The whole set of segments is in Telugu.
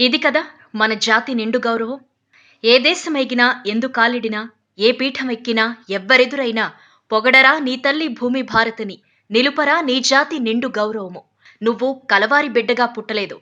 ఇది కదా మన జాతి నిండు గౌరవం. ఏ దేశమెగినా ఎందు కాలిడినా ఏ పీఠమెక్కినా ఎవ్వరెదురైనా పొగడరా నీ తల్లి భూమి భారతిని నిలుపరా నీ జాతి నిండు గౌరవము. నువ్వు కలవారి బిడ్డగా పుట్టలేదు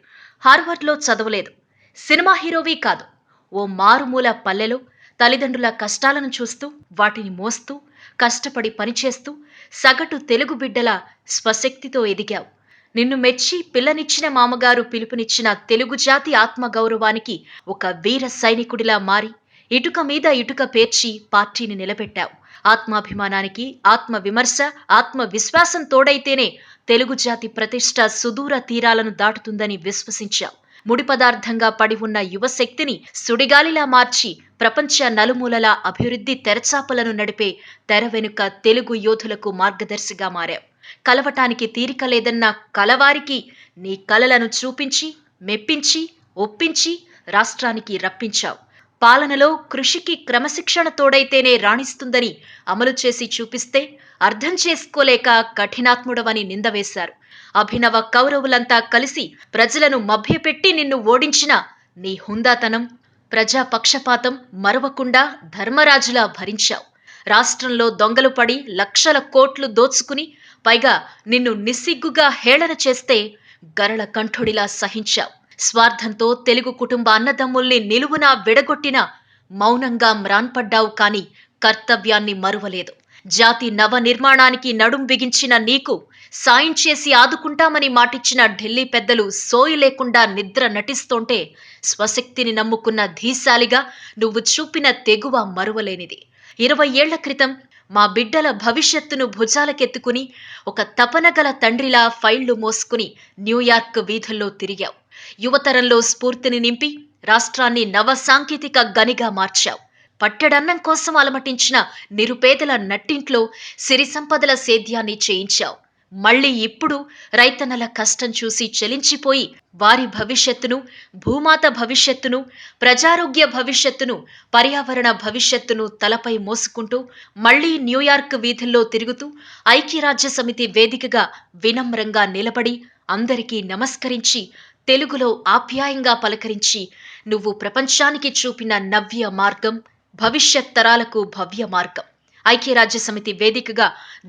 హార్వర్డ్లో చదవలేదు సినిమా హీరోవి కాదు. ఓ మారుమూల పల్లెలో తల్లిదండ్రుల కష్టాలను చూస్తూ వాటిని మోస్తూ కష్టపడి పనిచేస్తూ సగటు తెలుగు బిడ్డల స్వశక్తితో ఎదిగావు. నిన్ను మెచ్చి పిల్లనిచ్చిన మామగారు పిలుపునిచ్చిన తెలుగు జాతి ఆత్మగౌరవానికి ఒక వీర సైనికుడిలా మారి ఇటుక మీద ఇటుక పేర్చి పార్టీని నిలబెట్టావు. ఆత్మాభిమానానికి ఆత్మ విమర్శ ఆత్మవిశ్వాసం తోడైతేనే తెలుగు జాతి ప్రతిష్ట సుదూర తీరాలను దాటుతుందని విశ్వసించావు. ముడి పదార్థంగా పడి ఉన్న యువశక్తిని సుడిగాలిలా మార్చి ప్రపంచ నలుమూలల అభివృద్ధి తెరచాపలను నడిపే తెర వెనుక తెలుగు యోధులకు మార్గదర్శిగా మారావు. కలవటానికి తీరిక లేదన్న కలవారికి నీ కలలను చూపించి మెప్పించి ఒప్పించి రాష్ట్రానికి రప్పించావు. పాలనలో కృషికి క్రమశిక్షణ తోడైతేనే రాణిస్తుందని అమలు చేసి చూపిస్తే అర్థం చేసుకోలేక కఠినాత్ముడవని నిందవేశారు అభినవ కౌరవులంతా కలిసి ప్రజలను మభ్యపెట్టి నిన్ను ఓడించిన నీ హుందాతనం ప్రజా పక్షపాతం మరవకుండా ధర్మరాజులా భరించావు. రాష్ట్రంలో దొంగలు పడి లక్షల కోట్లు దోచుకుని పైగా నిన్ను నిస్సిగ్గుగా హేళన చేస్తే గరళ కంఠుడిలా సహించావు. స్వార్థంతో తెలుగు కుటుంబ అన్నదమ్ముల్ని నిలువునా విడగొట్టిన మౌనంగా మ్రాన్పడ్డావు కాని కర్తవ్యాన్ని మరువలేదు. జాతి నవ నిర్మాణానికి నడుం బిగించిన నీకు సాయం చేసి ఆదుకుంటామని మాటిచ్చిన ఢిల్లీ పెద్దలు సోయి లేకుండా నిద్ర నటిస్తుంటే స్వశక్తిని నమ్ముకున్న ధీశాలిగా నువ్వు చూపిన తెగువ మరువలేనిది. ఇరవై ఏళ్ళ క్రితం మా బిడ్డల భవిష్యత్తును భుజాలకెత్తుకుని ఒక తపనగల తండ్రిలా ఫైళ్ళు మోసుకుని న్యూయార్క్ వీధుల్లో తిరిగావు. యువతరంలో స్ఫూర్తిని నింపి రాష్ట్రాన్ని నవ సాంకేతిక గనిగా మార్చావు. పట్టెడన్నం కోసం అలమటించిన నిరుపేదల నట్టింట్లో సిరి సంపదల సేద్యాన్ని చేయించావు. మళ్ళీ ఇప్పుడు రైతన్నల కష్టం చూసి చెలించిపోయి వారి భవిష్యత్తును భూమాత భవిష్యత్తును ప్రజారోగ్య భవిష్యత్తును పర్యావరణ భవిష్యత్తును తలపై మోసుకుంటూ మళ్ళీ న్యూయార్క్ వీధుల్లో తిరుగుతూ ఐక్యరాజ్య సమితి వేదికగా వినమ్రంగా నిలబడి అందరికీ నమస్కరించి తెలుగులో ఆప్యాయంగా పలకరించి నువ్వు ప్రపంచానికి చూపిన నవ్య మార్గం భవిష్యత్ తరాలకు భవ్య మార్గం. ఐక్యరాజ్య సమితి వేదికగా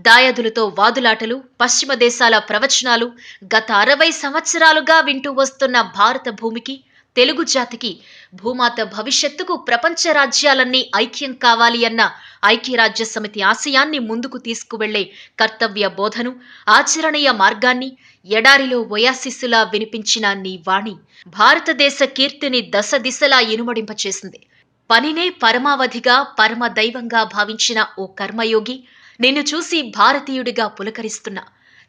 దాయాదులతో వాదులాటలు పశ్చిమ దేశాల ప్రవచనాలు గత అరవై సంవత్సరాలుగా వింటూ వస్తున్న భారత భూమికి తెలుగు జాతికి భూమాత భవిష్యత్తుకు ప్రపంచ రాజ్యాలన్నీ ఐక్యం కావాలి అన్న ఐక్యరాజ్య సమితి ఆశయాన్ని ముందుకు తీసుకువెళ్ళే కర్తవ్య బోధను ఆచరణీయ మార్గాన్ని ఎడారిలో వయాసిస్సులా వినిపించిన నీ వాణి భారతదేశ కీర్తిని దశ దిశలా ఇనుమడింపచేసింది. పనినే పరమావధిగా పరమ దైవంగా భావించిన ఓ కర్మయోగి నిన్ను చూసి భారతీయుడిగా పులకరిస్తున్నా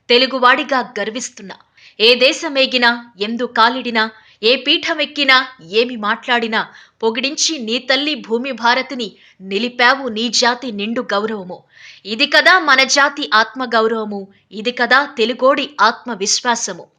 తెలుగువాడిగా గర్విస్తున్నా. ఏ దేశమేగినా ఎందు కాలిడినా ఏ పీఠమెక్కినా ఏమి మాట్లాడినా పొగిడించి నీ తల్లి భూమి భారతిని నిలిపావు నీ జాతి నిండు గౌరవము. ఇది కదా మన జాతి ఆత్మ గౌరవము ఇది కదా తెలుగోడి ఆత్మవిశ్వాసము.